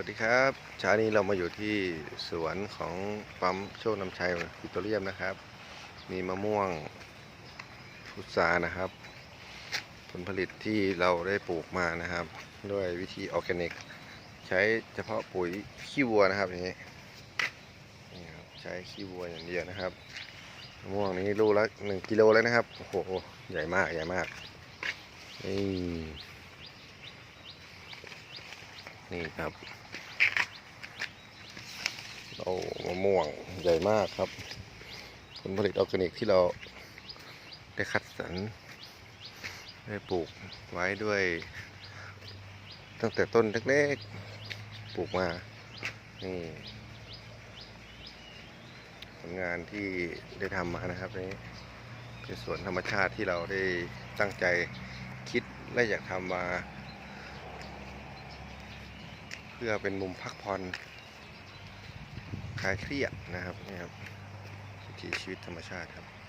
วัสดีครับเช้านี้เรามาอยู่ที่สวนของปั๊มโชคนำชัยปิโตรเลียมนะครับ มีมะม่วงพุทรานะครับ ผลผลิตที่เราได้ปลูกมานะครับ ด้วยวิธีออร์แกนิก ใช้เฉพาะปุ๋ยขี้วัวนะครับอย่างนี้นี่ครับใช้ขี้วัวอย่างเดียวนะครับมะม่วงนี้ลูกละหนึ่งกิโลเลยนะครับโอ้โหใหญ่มากใหญ่มากนี่นี่ครับ โอ้มะม่วงใหญ่มากครับ ผลผลิตออร์แกนิกที่เราได้คัดสรรได้ปลูกไว้ด้วย ตั้งแต่ต้นเล็กๆปลูกมา นี่ผลงานที่ได้ทำมานะครับนี้เป็นสวนธรรมชาติที่เราได้ตั้งใจคิดและอยากทำมา เพื่อเป็นมุมพักผ่อน คลายเครียดนะครับนี่ครับวิถีชีวิตธรรมชาติครับ